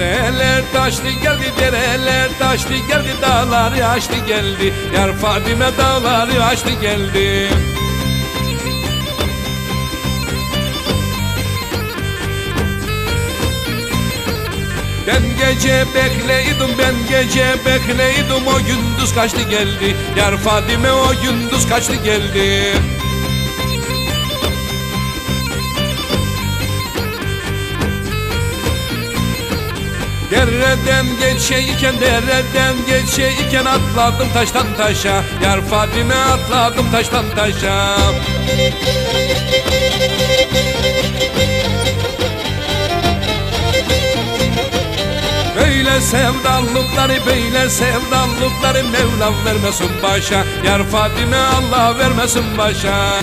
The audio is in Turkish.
Dereler taşlı geldi dereler taşlı geldi dağlar yaşlı geldi. Yar Fadime dağlar yaşlı geldi. Ben gece bekleydim ben gece bekleydim o gündüz kaçtı geldi. Yar Fadime o gündüz kaçtı geldi Dereden geçeyken dereden geçeyken atladım taştan taşa. Yar Fadime atladım taştan taşa. Böyle sevdalıkları böyle sevdalıkları Mevlam vermesin başa. Yar Fadime Allah vermesin başa